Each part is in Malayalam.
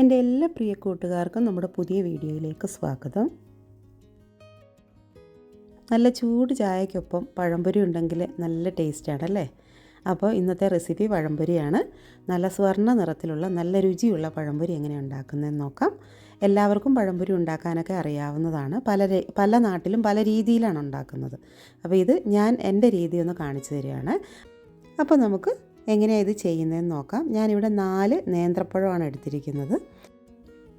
എന്റെ എല്ലാ പ്രിയ കൂട്ടുകാർക്കും നമ്മുടെ പുതിയ വീഡിയോയിലേക്ക് സ്വാഗതം. നല്ല ചൂട് ചായക്കൊപ്പം പഴംപൊരി ഉണ്ടെങ്കിൽ നല്ല ടേസ്റ്റാണ് അല്ലേ? അപ്പോൾ ഇന്നത്തെ റെസിപ്പി പഴംപൊരിയാണ്. നല്ല സ്വർണ നിറത്തിലുള്ള നല്ല രുചിയുള്ള പഴംപൊരി എങ്ങനെ ഉണ്ടാക്കുന്നതെന്ന് നോക്കാം. എല്ലാവർക്കും പഴംപൊരി ഉണ്ടാക്കാനൊക്കെ അറിയാവുന്നതാണ്. പല പല നാട്ടിലും പല രീതിയിലാണ് ഉണ്ടാക്കുന്നത്. അപ്പോൾ ഇത് ഞാൻ എന്റെ രീതി ഒന്ന് കാണിച്ചു തരികയാണ്. അപ്പോൾ നമുക്ക് എങ്ങനെയാണ് ഇത് ചെയ്യുന്നതെന്ന് നോക്കാം. ഞാനിവിടെ നാല് നേന്ത്രപ്പഴമാണ് എടുത്തിരിക്കുന്നത്.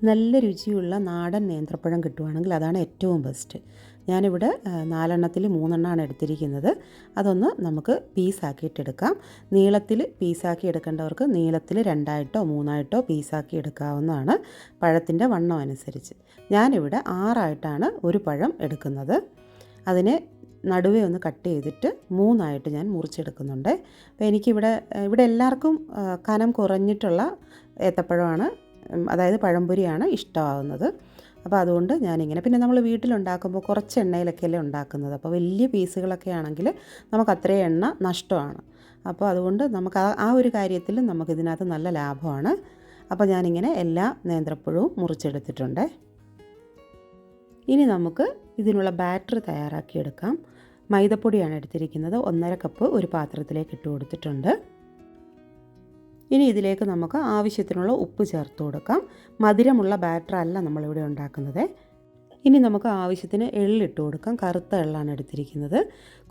നല്ല രുചിയുള്ള നാടൻ നേന്ത്രപ്പഴം കിട്ടുവാണെങ്കിൽ അതാണ് ഏറ്റവും ബെസ്റ്റ് ഞാനിവിടെ നാലെണ്ണത്തിൽ മൂന്നെണ്ണമാണ് എടുത്തിരിക്കുന്നത്. അതൊന്ന് നമുക്ക് പീസാക്കിയിട്ടെടുക്കാം. നീളത്തിൽ പീസാക്കി എടുക്കേണ്ടവർക്ക് നീളത്തിൽ രണ്ടായിട്ടോ മൂന്നായിട്ടോ പീസാക്കി എടുക്കാവുന്നതാണ് പഴത്തിന്റെ വണ്ണം അനുസരിച്ച്. ഞാനിവിടെ ആറായിട്ടാണ് ഒരു പഴം എടുക്കുന്നത്. അതിനെ നടുവേ ഒന്ന് കട്ട് ചെയ്തിട്ട് മൂന്നായിട്ട് ഞാൻ മുറിച്ചെടുക്കുന്നുണ്ട്. അപ്പോൾ എനിക്കിവിടെ ഇവിടെ എല്ലാവർക്കും കനം കുറഞ്ഞിട്ടുള്ള ഏത്തപ്പഴമാണ് അതായത് പഴംപൊരിയാണ് ഇഷ്ടമാവുന്നത്. അപ്പോൾ അതുകൊണ്ട് ഞാനിങ്ങനെ പിന്നെ നമ്മൾ വീട്ടിലുണ്ടാക്കുമ്പോൾ കുറച്ച് എണ്ണയിലൊക്കെ അല്ലേ ഉണ്ടാക്കുന്നത്. അപ്പോൾ വലിയ പീസുകളൊക്കെ ആണെങ്കിൽ നമുക്ക് അത്രയും എണ്ണ നഷ്ടമാണ്. അപ്പോൾ അതുകൊണ്ട് നമുക്ക് ആ ഒരു കാര്യത്തിൽ നമുക്കിതിനകത്ത് നല്ല ലാഭമാണ്. അപ്പോൾ ഞാനിങ്ങനെ എല്ലാ നേന്ത്രപ്പഴവും മുറിച്ചെടുത്തിട്ടുണ്ട്. ഇനി നമുക്ക് ഇതിനുള്ള ബാറ്റർ തയ്യാറാക്കിയെടുക്കാം. മൈദപ്പൊടിയാണ് എടുത്തിരിക്കുന്നത്. ഒന്നര കപ്പ് ഒരു പാത്രത്തിലേക്ക് ഇട്ട് കൊടുത്തിട്ടുണ്ട്. ഇനി ഇതിലേക്ക് നമുക്ക് ആവശ്യത്തിനുള്ള ഉപ്പ് ചേർത്ത് കൊടുക്കാം. മധുരമുള്ള ബാറ്റർ അല്ല നമ്മളിവിടെ ഉണ്ടാക്കുന്നത്. ഇനി നമുക്ക് ആവശ്യത്തിന് എള്ളിട്ട് കൊടുക്കാം. കറുത്ത എള്ളാണ് എടുത്തിരിക്കുന്നത്.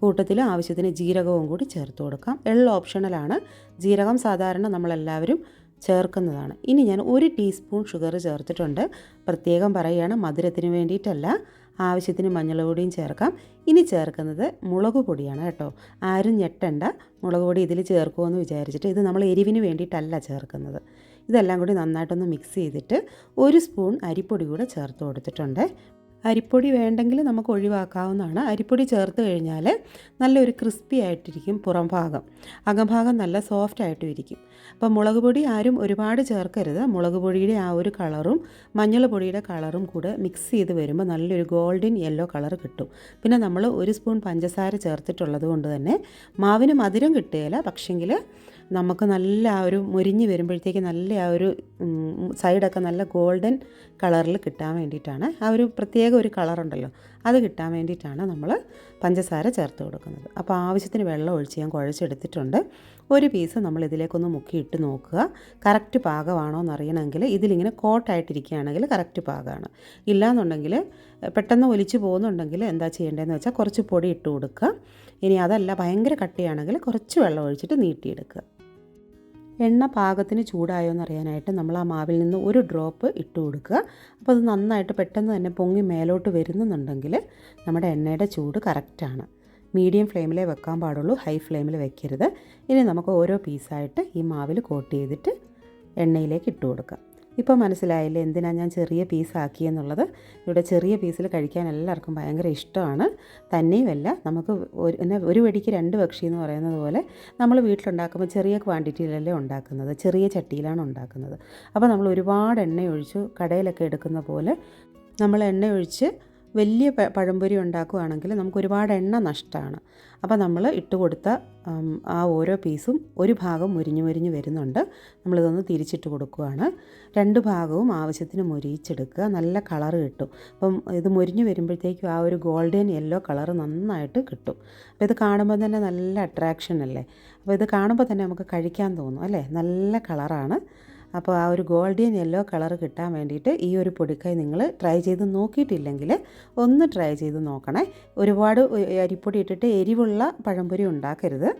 കൂട്ടത്തിൽ ആവശ്യത്തിന് ജീരകവും കൂടി ചേർത്ത് കൊടുക്കാം. എള്ള് ഓപ്ഷണലാണ്. ജീരകം സാധാരണ നമ്മളെല്ലാവരും ചേർക്കുന്നതാണ്. ഇനി ഞാൻ ഒരു ടീസ്പൂൺ ഷുഗർ ചേർത്തിട്ടുണ്ട്. പ്രത്യേകം പറയുകയാണ് മധുരത്തിന് വേണ്ടിയിട്ടല്ല ആവശ്യത്തിന് മഞ്ഞൾപൊടിയും ചേർക്കാം. ഇനി ചേർക്കുന്നത് മുളക് പൊടിയാണ് കേട്ടോ. ആരും ഞെട്ടണ്ട മുളക് പൊടി ഇതിൽ ചേർക്കുമെന്ന് വിചാരിച്ചിട്ട് ഇത് നമ്മൾ എരിവിന് വേണ്ടിയിട്ടല്ല ചേർക്കുന്നത്. ഇതെല്ലാം കൂടി നന്നായിട്ടൊന്ന് മിക്സ് ചെയ്തിട്ട് ഒരു സ്പൂൺ അരിപ്പൊടി കൂടെ ചേർത്ത് കൊടുത്തിട്ടുണ്ട്. അരിപ്പൊടി വേണ്ടെങ്കിൽ നമുക്ക് ഒഴിവാക്കാവുന്നതാണ്. അരിപ്പൊടി ചേർത്ത് കഴിഞ്ഞാൽ നല്ലൊരു ക്രിസ്പി ആയിട്ടിരിക്കും പുറം ഭാഗം. അകംഭാഗം നല്ല സോഫ്റ്റ് ആയിട്ടും ഇരിക്കും അപ്പോൾ മുളക് പൊടി ആരും ഒരുപാട് ചേർക്കരുത്. മുളക് പൊടിയുടെ ആ ഒരു കളറും മഞ്ഞൾ പൊടിയുടെ കളറും കൂടെ മിക്സ് ചെയ്ത് വരുമ്പോൾ നല്ലൊരു ഗോൾഡൻ യെല്ലോ കളർ കിട്ടും. പിന്നെ നമ്മൾ ഒരു സ്പൂൺ പഞ്ചസാര ചേർത്തിട്ടുള്ളത് കൊണ്ട് തന്നെ മാവിന് മധുരം കിട്ടുകയില്ല. പക്ഷെങ്കിൽ നമുക്ക് നല്ല ആ ഒരു മുരിഞ്ഞ് വരുമ്പോഴത്തേക്ക് നല്ല ആ ഒരു സൈഡൊക്കെ നല്ല ഗോൾഡൻ കളറിൽ കിട്ടാൻ വേണ്ടിയിട്ടാണ്. ആ ഒരു പ്രത്യേക ഒരു കളറുണ്ടല്ലോ അത് കിട്ടാൻ വേണ്ടിയിട്ടാണ് നമ്മൾ പഞ്ചസാര ചേർത്ത് കൊടുക്കുന്നത്. അപ്പോൾ ആവശ്യത്തിന് വെള്ളം ഒഴിച്ച് ഞാൻ കുഴച്ചെടുത്തിട്ടുണ്ട്. ഒരു പീസ് നമ്മൾ ഇതിലേക്കൊന്ന് മുക്കിയിട്ട് നോക്കുക. കറക്റ്റ് പാകമാണോ എന്നറിയണമെങ്കിൽ ഇതിലിങ്ങനെ കോട്ടായിട്ടിരിക്കുകയാണെങ്കിൽ കറക്റ്റ് പാകമാണ് ഇല്ലാന്നുണ്ടെങ്കിൽ പെട്ടെന്ന് ഒലിച്ചു പോകുന്നുണ്ടെങ്കിൽ എന്താ ചെയ്യേണ്ടതെന്ന് വെച്ചാൽ കുറച്ച് പൊടി ഇട്ട് കൊടുക്കുക. ഇനി അതല്ല ഭയങ്കര കട്ടിയാണെങ്കിൽ കുറച്ച് വെള്ളം ഒഴിച്ചിട്ട് നീട്ടിയെടുക്കുക. എണ്ണ പാകത്തിന് ചൂടായോ എന്നറിയാനായിട്ട് നമ്മൾ ആ മാവിൽ നിന്ന് ഒരു ഡ്രോപ്പ് ഇട്ട് കൊടുക്കുക. അപ്പോൾ അത് നന്നായിട്ട് പെട്ടെന്ന് തന്നെ പൊങ്ങി മേലോട്ട് വരുന്നുണ്ടെങ്കിൽ നമ്മുടെ എണ്ണയുടെ ചൂട് കറക്റ്റാണ് മീഡിയം ഫ്ലെയിമിലേ വെക്കാൻ പാടുള്ളൂ ഹൈ ഫ്ലെയിമിൽ വെക്കരുത്. ഇനി നമുക്ക് ഓരോ പീസായിട്ട് ഈ മാവിൽ കോട്ട് ചെയ്തിട്ട് എണ്ണയിലേക്ക് ഇട്ട് കൊടുക്കാം. ഇപ്പോൾ മനസ്സിലായില്ലേ എന്തിനാണ് ഞാൻ ചെറിയ പീസാക്കി എന്നുള്ളത്? ഇവിടെ ചെറിയ പീസിൽ കഴിക്കാൻ എല്ലാവർക്കും ഭയങ്കര ഇഷ്ടമാണ്. തന്നെയുമല്ല നമുക്ക് ഒരു ഒരു വെടിക്ക് രണ്ട് പക്ഷി എന്ന് പറയുന്നത് പോലെ നമ്മൾ വീട്ടിലുണ്ടാക്കുമ്പോൾ ചെറിയ ക്വാണ്ടിറ്റിയിലല്ലേ ഉണ്ടാക്കുന്നത്? ചെറിയ ചട്ടിയിലാണ് ഉണ്ടാക്കുന്നത്. അപ്പോൾ നമ്മൾ ഒരുപാട് എണ്ണ ഒഴിച്ചു കടയിലൊക്കെ എടുക്കുന്ന പോലെ നമ്മൾ എണ്ണ ഒഴിച്ച് വലിയ പഴംപൊരി ഉണ്ടാക്കുകയാണെങ്കിൽ നമുക്ക് ഒരുപാട് എണ്ണ നഷ്ടമാണ്. അപ്പോൾ നമ്മൾ ഇട്ട് കൊടുത്ത ആ ഓരോ പീസും ഒരു ഭാഗം മുരിഞ്ഞു മുരിഞ്ഞ് വരുന്നുണ്ട്. നമ്മളിതൊന്ന് തിരിച്ചിട്ട് കൊടുക്കുകയാണ് രണ്ട് ഭാഗവും ആവശ്യത്തിന് മുരിയിച്ചെടുക്കുക. നല്ല കളർ കിട്ടും. അപ്പം ഇത് മുരിഞ്ഞു വരുമ്പോഴത്തേക്കും ആ ഒരു ഗോൾഡൻ യെല്ലോ കളർ നന്നായിട്ട് കിട്ടും. അപ്പോൾ ഇത് കാണുമ്പോൾ തന്നെ നല്ല അട്രാക്ഷൻ അല്ലേ? അപ്പോൾ ഇത് കാണുമ്പോൾ തന്നെ നമുക്ക് കഴിക്കാൻ തോന്നും അല്ലേ? നല്ല കളറാണ്. അപ്പോൾ ആ ഒരു ഗോൾഡൻ യെല്ലോ കളർ കിട്ടാൻ വേണ്ടിയിട്ട് ഈ ഒരു പൊടിക്കൈ നിങ്ങൾ ട്രൈ ചെയ്ത് നോക്കിയിട്ടില്ലെങ്കിൽ ഒന്ന് ട്രൈ ചെയ്ത് നോക്കണേ. ഒരുപാട് അരിപ്പൊടി ഇട്ടിട്ട് എരിവുള്ള പഴംപൊരി ഉണ്ടാക്കരുത്.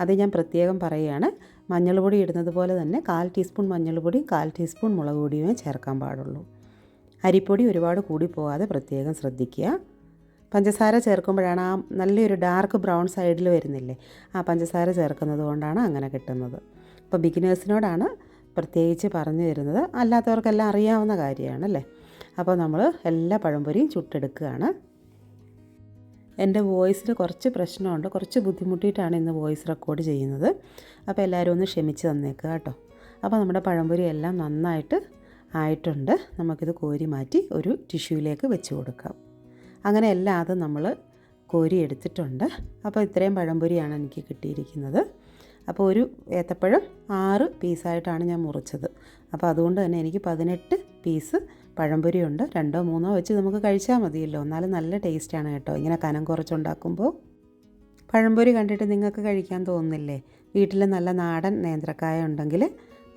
അത് ഞാൻ പ്രത്യേകം പറയുകയാണ്. മഞ്ഞൾപ്പൊടി ഇടുന്നത് പോലെ തന്നെ കാൽ ടീസ്പൂൺ മഞ്ഞൾപ്പൊടിയും കാൽ ടീസ്പൂൺ മുളക് പൊടിയുമേ ചേർക്കാൻ പാടുള്ളൂ. അരിപ്പൊടി ഒരുപാട് കൂടി പോകാതെ പ്രത്യേകം ശ്രദ്ധിക്കുക. പഞ്ചസാര ചേർക്കുമ്പോഴാണ് ആ നല്ലൊരു ഡാർക്ക് ബ്രൗൺ സൈഡിൽ വരുന്നില്ലേ? ആ പഞ്ചസാര ചേർക്കുന്നത് കൊണ്ടാണ് അങ്ങനെ കിട്ടുന്നത്. അപ്പോൾ ബിഗിനേഴ്സിനോടാണ് പ്രത്യേകിച്ച് പറഞ്ഞു തരുന്നത് അല്ലാത്തവർക്കെല്ലാം അറിയാവുന്ന കാര്യമാണല്ലേ? അപ്പോൾ നമ്മൾ എല്ലാ പഴംപൊരിയും ചുട്ടെടുക്കുകയാണ്. എന്റെ വോയിസിൽ കുറച്ച് പ്രശ്നമുണ്ട്. കുറച്ച് ബുദ്ധിമുട്ടിയിട്ടാണ് ഇന്ന് വോയിസ് റെക്കോർഡ് ചെയ്യുന്നത്. അപ്പോൾ എല്ലാവരും ഒന്ന് ക്ഷമിച്ച് തന്നേക്കുക കേട്ടോ. അപ്പോൾ നമ്മുടെ പഴംപൊരി എല്ലാം നന്നായിട്ട് ആയിട്ടുണ്ട്. നമുക്കിത് കോരി മാറ്റി ഒരു ടിഷ്യൂവിലേക്ക് വെച്ച് കൊടുക്കാം. അങ്ങനെ എല്ലാം അത് നമ്മൾ കോരി എടുത്തിട്ടുണ്ട്. അപ്പോൾ ഇത്രയും പഴംപൊരിയാണ് എനിക്ക് കിട്ടിയിരിക്കുന്നത്. അപ്പോൾ ഒരു ഏത്തപ്പഴം ആറ് പീസായിട്ടാണ് ഞാൻ മുറിച്ചത്. അപ്പോൾ അതുകൊണ്ട് തന്നെ എനിക്ക് പതിനെട്ട് പീസ് പഴംപൊരിയുണ്ട്. രണ്ടോ മൂന്നോ വെച്ച് നമുക്ക് കഴിച്ചാൽ മതിയല്ലോ. എന്നാലും നല്ല ടേസ്റ്റാണ് കേട്ടോ. ഇങ്ങനെ കനം കുറച്ചുണ്ടാക്കുമ്പോൾ പഴംപൊരി കണ്ടിട്ട് നിങ്ങൾക്ക് കഴിക്കാൻ തോന്നുന്നില്ലേ? വീട്ടിൽ നല്ല നാടൻ നേന്ത്രക്കായ ഉണ്ടെങ്കിൽ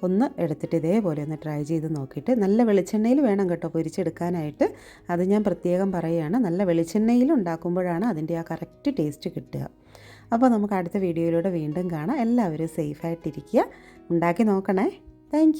ഒന്ന് എടുത്തിട്ട് ഇതേപോലെ ഒന്ന് ട്രൈ ചെയ്ത് നോക്കിയിട്ട് നല്ല വെളിച്ചെണ്ണയിൽ വേണം കേട്ടോ പൊരിച്ചെടുക്കാനായിട്ട്. അത് ഞാൻ പ്രത്യേകം പറയുകയാണ്. നല്ല വെളിച്ചെണ്ണയിൽ ഉണ്ടാക്കുമ്പോഴാണ് അതിന്റെ ആ കറക്റ്റ് ടേസ്റ്റ് കിട്ടുക. അപ്പോൾ നമുക്ക് അടുത്ത വീഡിയോയിലൂടെ വീണ്ടും കാണാം. എല്ലാവരും സേഫായിട്ടിരിക്കുക. ഉണ്ടാക്കി നോക്കണേ. താങ്ക്